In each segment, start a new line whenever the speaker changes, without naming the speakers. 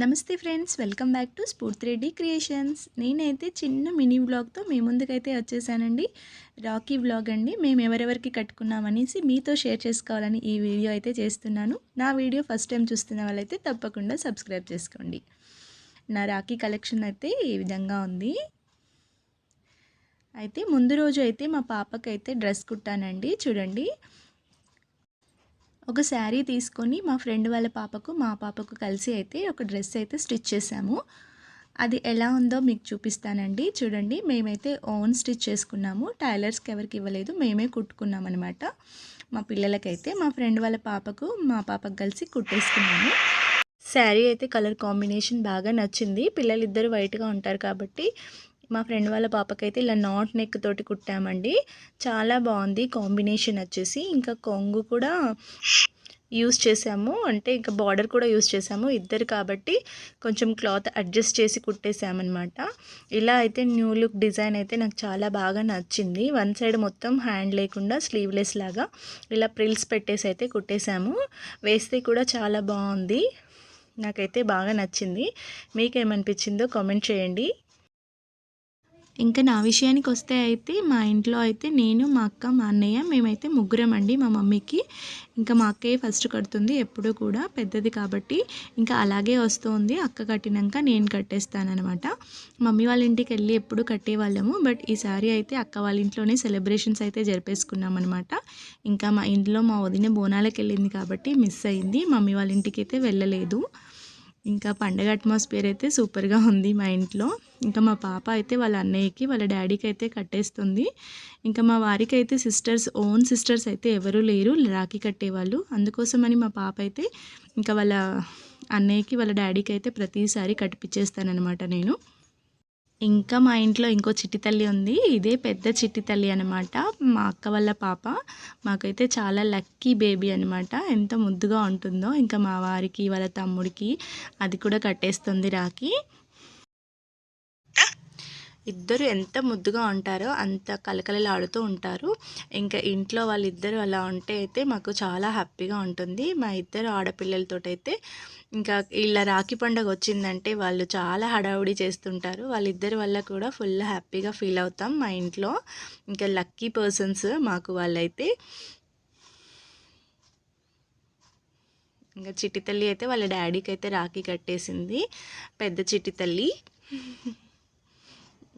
నమస్తే friends welcome back to స్ఫూర్తి Reddy creations నేనైతే చిన్న మినీ బ్లాగ్తో మీ ముందుకైతే వచ్చేసానండి రాకీ బ్లాగ్ అండి మేము ఎవరెవరికి కట్టుకున్నామనేసి మీతో షేర్ చేసుకోవాలని ఈ వీడియో అయితే చేస్తున్నాను నా వీడియో ఫస్ట్ టైం చూస్తున్న వాళ్ళైతే తప్పకుండా సబ్స్క్రైబ్ చేసుకోండి నా రాఖీ కలెక్షన్ అయితే ఈ విధంగా ఉంది అయితే ముందు రోజు అయితే మా పాపకైతే డ్రెస్ కుట్టానండి చూడండి ఒక శారీ తీసుకొని మా ఫ్రెండ్ వాళ్ళ పాపకు మా పాపకు కలిసి అయితే ఒక డ్రెస్ అయితే స్టిచ్ చేసాము అది ఎలా ఉందో మీకు చూపిస్తానండి చూడండి మేమైతే ఓన్ స్టిచ్ చేసుకున్నాము టైలర్స్కి ఎవరికి ఇవ్వలేదు మేమే కుట్టుకున్నాం అనమాట మా పిల్లలకైతే మా ఫ్రెండ్ వాళ్ళ పాపకు మా పాపకు కలిసి కుట్టేసుకున్నాము శారీ అయితే కలర్ కాంబినేషన్ బాగా నచ్చింది పిల్లలిద్దరు వైట్గా ఉంటారు కాబట్టి మా ఫ్రెండ్ వాళ్ళ పాపకైతే ఇలా నాట్ నెక్ తోటి కుట్టామండి చాలా బాగుంది కాంబినేషన్ వచ్చేసి ఇంకా కొంగు కూడా యూస్ చేసాము అంటే ఇంకా బార్డర్ కూడా యూస్ చేసాము ఇద్దరు కాబట్టి కొంచెం క్లాత్ అడ్జస్ట్ చేసి కుట్టేసామన్నమాట ఇలా అయితే న్యూ లుక్ డిజైన్ అయితే నాకు చాలా బాగా నచ్చింది వన్ సైడ్ మొత్తం హ్యాండ్ లేకుండా స్లీవ్లెస్ లాగా ఇలా ప్రిల్స్ పెట్టేసి అయితే కుట్టేసాము వేస్తే కూడా చాలా బాగుంది నాకైతే బాగా నచ్చింది మీకేమనిపించిందో కామెంట్ చేయండి ఇంకా నా విషయానికి వస్తే అయితే మా ఇంట్లో అయితే నేను మా అక్క మా అన్నయ్య మేమైతే ముగ్గురం అండి మా మమ్మీకి ఇంకా మా అక్కయ్య ఫస్ట్ కడుతుంది ఎప్పుడూ కూడా పెద్దది కాబట్టి ఇంకా అలాగే వస్తుంది అక్క కట్టినాక నేను కట్టేస్తానమాట మమ్మీ వాళ్ళ ఇంటికి వెళ్ళి ఎప్పుడు కట్టేవాళ్ళము బట్ ఈసారి అయితే అక్క వాళ్ళ ఇంట్లోనే సెలబ్రేషన్స్ అయితే జరిపేసుకున్నాం అనమాట ఇంకా మా ఇంట్లో మా వదిన బోనాలకు వెళ్ళింది కాబట్టి మిస్ అయింది మమ్మీ వాళ్ళ ఇంటికి అయితే వెళ్ళలేదు ఇంకా పండగ అట్మాస్ఫియర్ అయితే సూపర్గా ఉంది మా ఇంట్లో ఇంకా మా పాప అయితే వాళ్ళ అన్నయ్యకి వాళ్ళ డాడీకి అయితే కట్టేస్తుంది ఇంకా మా వారికి అయితే సిస్టర్స్ ఓన్ సిస్టర్స్ అయితే ఎవరూ లేరు రాఖీ కట్టేవాళ్ళు అందుకోసమని మా పాప అయితే ఇంకా వాళ్ళ అన్నయ్యకి వాళ్ళ డాడీకి అయితే ప్రతిసారి కట్టిపించేస్తానమాట నేను ఇంకా మా ఇంట్లో ఇంకో చిట్టి తల్లి ఉంది ఇదే పెద్ద చిట్టి తల్లి అనమాట మా అక్క వాళ్ళ పాప మాకైతే చాలా లక్కీ బేబీ అనమాట ఎంత ముద్దుగా ఉంటుందో ఇంకా మా వారికి వాళ్ళ తమ్ముడికి అది కూడా కట్టేస్తుంది రాకి ఇద్దరు ఎంత ముద్దుగా ఉంటారో అంత కలకలలాడుతూ ఉంటారు ఇంకా ఇంట్లో వాళ్ళిద్దరు అలా ఉంటే అయితే మాకు చాలా హ్యాపీగా ఉంటుంది మా ఇద్దరు ఆడపిల్లలతో అయితే ఇంకా ఇలా రాఖీ పండుగ వచ్చిందంటే వాళ్ళు చాలా హడావుడి చేస్తుంటారు వాళ్ళిద్దరి వల్ల కూడా ఫుల్ హ్యాపీగా ఫీల్ అవుతాం మా ఇంట్లో ఇంకా లక్కీ పర్సన్స్ మాకు వాళ్ళైతే ఇంకా చిట్టి తల్లి అయితే వాళ్ళ డాడీకి అయితే రాఖీ కట్టేసింది పెద్ద చిట్టి తల్లి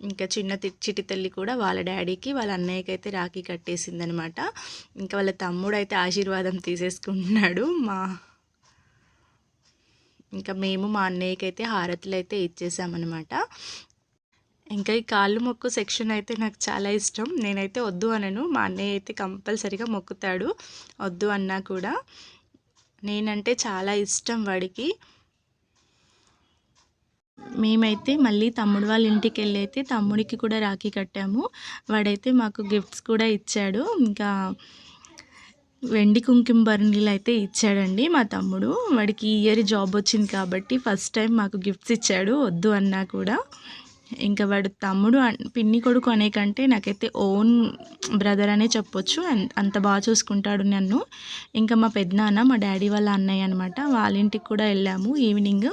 ఇంకా చిన్న చిటి తల్లి కూడా వాళ్ళ డాడీకి వాళ్ళ అన్నయ్యకి అయితే రాఖీ కట్టేసిందనమాట ఇంకా వాళ్ళ తమ్ముడు అయితే ఆశీర్వాదం తీసేసుకుంటున్నాడు మా ఇంకా మేము మా అన్నయ్యకి అయితే హారతులు అయితే ఇచ్చేసామన్నమాట ఇంకా ఈ కాళ్ళు మొక్కు సెక్షన్ అయితే నాకు చాలా ఇష్టం నేనైతే వద్దు అనను మా అన్నయ్య అయితే కంపల్సరీగా మొక్కుతాడు వద్దు అన్నా కూడా నేనంటే చాలా ఇష్టం వాడికి మేమైతే మళ్ళీ తమ్ముడు వాళ్ళ ఇంటికి వెళ్ళి అయితే తమ్ముడికి కూడా రాఖీ కట్టాము వాడైతే మాకు గిఫ్ట్స్ కూడా ఇచ్చాడు ఇంకా వెండి కుంకుమ బర్నీలు అయితే ఇచ్చాడండి మా తమ్ముడు వాడికి ఈ ఇయర్ జాబ్ వచ్చింది కాబట్టి ఫస్ట్ టైం మాకు గిఫ్ట్స్ ఇచ్చాడు వద్దు అన్నా కూడా ఇంకా వాడు తమ్ముడు పిన్ని కొడుకు అనే కంటే నాకైతే ఓన్ బ్రదర్ అనే చెప్పొచ్చు అంత బాగా చూసుకుంటాడు నన్ను ఇంకా మా పెద్దనాన్న మా డాడీ వాళ్ళ అన్నయ్య అనమాట వాళ్ళ ఇంటికి కూడా వెళ్ళాము ఈవినింగ్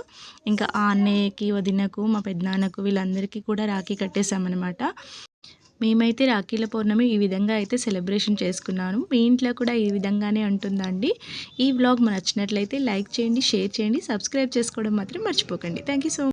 ఇంకా ఆ అన్నయ్యకి వదినకు మా పెద్దనాన్నకు వీళ్ళందరికీ కూడా రాఖీ కట్టేశామన్నమాట మేమైతే రాఖీల పౌర్ణమి ఈ విధంగా అయితే సెలబ్రేషన్ చేసుకున్నాను మీ ఇంట్లో కూడా ఈ విధంగానే ఉంటుందండి ఈ వ్లాగ్ నచ్చినట్లయితే లైక్ చేయండి షేర్ చేయండి సబ్స్క్రైబ్ చేసుకోవడం మాత్రం మర్చిపోకండి థ్యాంక్ యూ సో